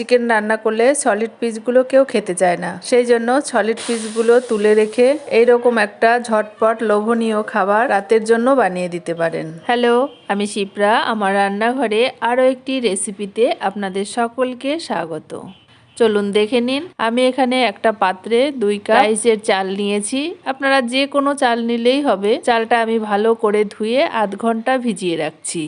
Chicken রান্না করলে solid পিসগুলো কেউ খেতে চায় না। সেই জন্য সলিড পিসগুলো তুলে রেখে এইরকম একটা ঝটপট লোভনীয় খাবার রাতের জন্য বানিয়ে দিতে পারেন। হ্যালো, আমি শিপ্রা। আমার রান্নাঘরে আরও একটি রেসিপিতে আপনাদের সকলকে স্বাগত। চলুন দেখে নিন, আমি এখানে একটা পাত্রে দুই কাপ রাইসের চাল নিয়েছি। আপনারা যে কোনো চাল নিলেই হবে। চালটা আমি ভালো করে ধুয়ে আধ ঘণ্টা ভিজিয়ে রাখছি।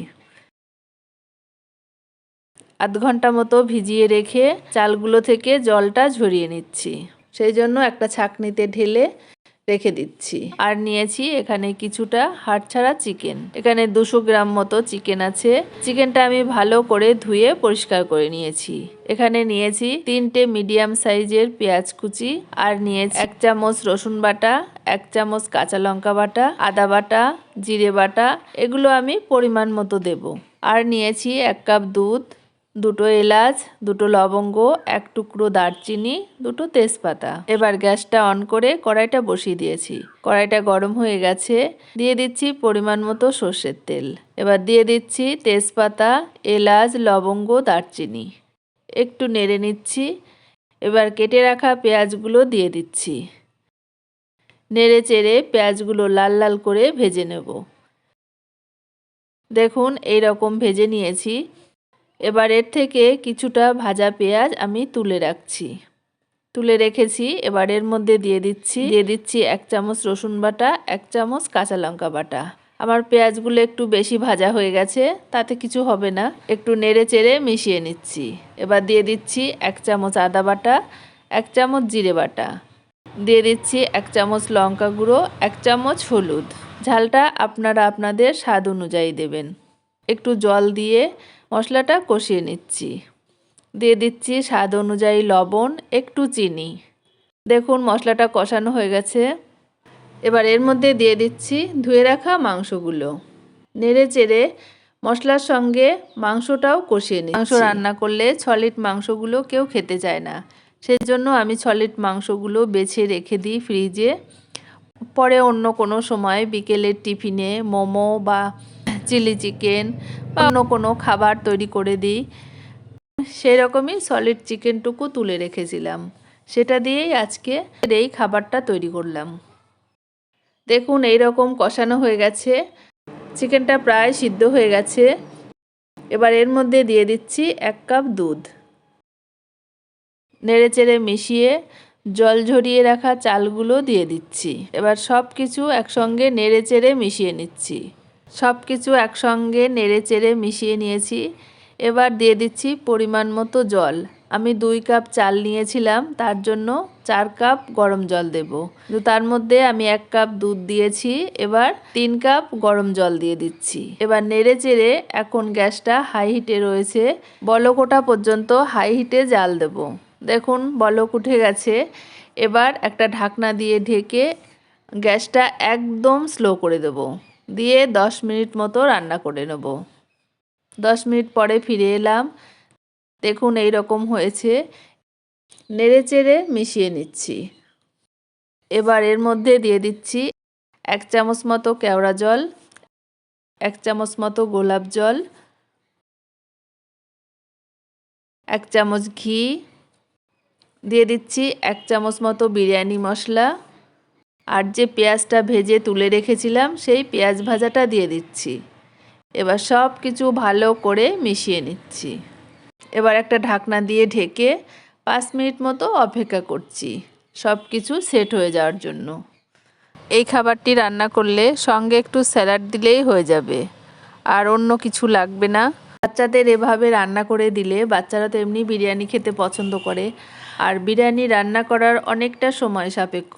আধ ঘণ্টা মতো ভিজিয়ে রেখে চালগুলো থেকে জলটা ঝরিয়ে নিচ্ছি। সেই জন্য একটা ছাকনিতে ঢেলে রেখে দিচ্ছি। আর নিয়েছি এখানে কিছুটা হাড় ছাড়া চিকেন। এখানে দুশো গ্রাম মতো চিকেন আছে। চিকেনটা আমি ভালো করে ধুয়ে পরিষ্কার করে নিয়েছি। এখানে নিয়েছি তিনটে মিডিয়াম সাইজের পেঁয়াজ কুচি আর নিয়েছি এক চামচ রসুন বাটা, এক চামচ কাঁচা লঙ্কা বাটা, আদা বাটা, জিরে বাটা, এগুলো আমি পরিমাণ মতো দেব। আর নিয়েছি এক কাপ দুধ দুটো এলাচ, দুটো লবঙ্গ, এক টুকরো দারচিনি, দুটো তেজপাতা। এবার গ্যাসটা অন করে কড়াইটা বসিয়ে দিয়েছি। কড়াইটা গরম হয়ে গেছে। দিয়ে দিচ্ছি পরিমাণ মতো সর্ষের তেল। এবার দিয়ে দিচ্ছি তেজপাতা, এলাচ, লবঙ্গ, দারচিনি। একটু নেড়ে নিচ্ছি। এবার কেটে রাখা পেঁয়াজগুলো দিয়ে দিচ্ছি। নেড়ে চেড়ে পেঁয়াজগুলো লাল লাল করে ভেজে নেব। দেখুন এই রকম ভেজে নিয়েছি। এবার এর থেকে কিছুটা ভাজা পেঁয়াজ আমি তুলে রাখছি। তুলে রেখেছি, এবার এর মধ্যে দিয়ে দিচ্ছি দিয়ে দিচ্ছি এক চামচ রসুন বাটা, এক চামচ কাঁচা লঙ্কা বাটা। আমার পেঁয়াজগুলো একটু বেশি ভাজা হয়ে গেছে, তাতে কিছু হবে না। একটু নেড়ে চেড়ে মিশিয়ে নিচ্ছি। এবার দিয়ে দিচ্ছি এক চামচ আদা বাটা, এক চামচ জিরে বাটা। দিয়ে দিচ্ছি এক চামচ লঙ্কা গুঁড়ো, এক চামচ হলুদ। ঝালটা আপনারা আপনাদের স্বাদ অনুযায়ী দেবেন। একটু জল দিয়ে মশলাটা কষিয়ে নিচ্ছি। দিয়ে দিচ্ছি স্বাদ অনুযায়ী লবণ, একটু চিনি। দেখুন মশলাটা কষানো হয়ে গেছে। এবার এর মধ্যে দিয়ে দিচ্ছি ধুয়ে রাখা মাংসগুলো। নেড়ে চেড়ে মশলার সঙ্গে মাংসটাও কষিয়ে নিই মাংস রান্না করলে ছলিট মাংসগুলো কেউ খেতে চায় না। সেই জন্য আমি ছলিট মাংসগুলো বেছে রেখে দিই ফ্রিজে। পরে অন্য কোনো সময় বিকেলের টিফিনে মোমো বা চিলি চিকেন বা অন্য কোনো খাবার তৈরি করে দিই। সেই রকমই সলিড চিকেনটুকু তুলে রেখেছিলাম। সেটা দিয়েই আজকে এই খাবারটা তৈরি করলাম। দেখুন এই রকম কষানো হয়ে গেছে। চিকেনটা প্রায় সিদ্ধ হয়ে গেছে। এবার এর মধ্যে দিয়ে দিচ্ছি এক কাপ দুধ। নেড়ে চেড়ে মিশিয়ে জল ঝরিয়ে রাখা চালগুলো দিয়ে দিচ্ছি। এবার সব কিছু একসঙ্গে নেড়ে চেড়ে মিশিয়ে নিচ্ছি। সব কিছু একসঙ্গে নেড়ে চেড়ে মিশিয়ে নিয়েছি। এবার দিয়ে দিচ্ছি পরিমাণ মতো জল। আমি দুই কাপ চাল নিয়েছিলাম, তার জন্য চার কাপ গরম জল দেব। তার মধ্যে আমি এক কাপ দুধ দিয়েছি, এবার তিন কাপ গরম জল দিয়ে দিচ্ছি। এবার নেড়ে চেড়ে এখন গ্যাসটা হাই হিটে রয়েছে, বলক ওঠা পর্যন্ত হাই হিটে জাল দেব। দেখুন, বলক উঠে গেছে। এবার একটা ঢাকনা দিয়ে ঢেকে গ্যাসটা একদম স্লো করে দেবো। দিয়ে দশ মিনিট মতো রান্না করে নেব। দশ মিনিট পরে ফিরে এলাম। দেখুন এই রকম হয়েছে। নেড়ে চেড়ে মিশিয়ে নিচ্ছি। এবার এর মধ্যে দিয়ে দিচ্ছি এক চামচ মতো কেওড়া জল, এক চামচ মতো গোলাপ জল, এক চামচ ঘি, দিয়ে দিচ্ছি এক চামচ মতো বিরিয়ানি মশলা। আর যে পেঁয়াজটা ভেজে তুলে রেখেছিলাম, সেই পেঁয়াজ ভাজাটা দিয়ে দিচ্ছি। এবার সব কিছু ভালো করে মিশিয়ে নিচ্ছি। এবার একটা ঢাকনা দিয়ে ঢেকে পাঁচ মিনিট মতো অপেক্ষা করছি, সব কিছু সেট হয়ে যাওয়ার জন্য। এই খাবারটি রান্না করলে সঙ্গে একটু স্যালাড দিলেই হয়ে যাবে, আর অন্য কিছু লাগবে না। বাচ্চাদের এভাবে রান্না করে দিলে বাচ্চারা তো এমনি বিরিয়ানি খেতে পছন্দ করে, আর বিরিয়ানি রান্না করার অনেকটা সময় সাপেক্ষ।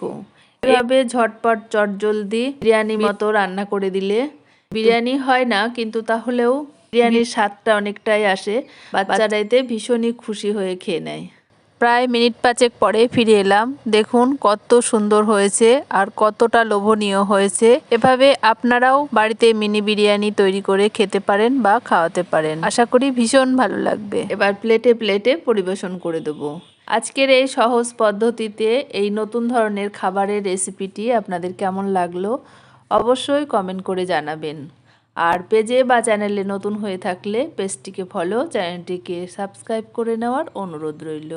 এভাবে ঝটপট চটজলদি বিরিয়ানি মতো রান্না করে দিলে বিরিয়ানি হয় না, কিন্তু তাহলেও বিরিয়ানির স্বাদটা অনেকটাই আসে। বাচ্চারা এতে ভীষণই খুশি হয়ে খেয়ে নেয়। প্রায় মিনিট পাঁচেক পরে ফিরে এলাম। দেখুন কত সুন্দর হয়েছে আর কতটা লোভনীয় হয়েছে। এভাবে আপনারাও বাড়িতে মিনি বিরিয়ানি তৈরি করে খেতে পারেন বা খাওয়াতে পারেন। আশা করি ভীষণ ভালো লাগবে। এবার প্লেটে প্লেটে পরিবেশন করে দেবো। আজকের এই সহজ পদ্ধতিতে এই নতুন ধরনের খাবারের রেসিপিটি আপনাদের কেমন লাগল অবশ্যই কমেন্ট করে জানাবেন। আর পেজে বা চ্যানেলে নতুন হয়ে থাকলে পেজটিকে ফলো, চ্যানেলটিকে সাবস্ক্রাইব করে নেওয়ার অনুরোধ রইল।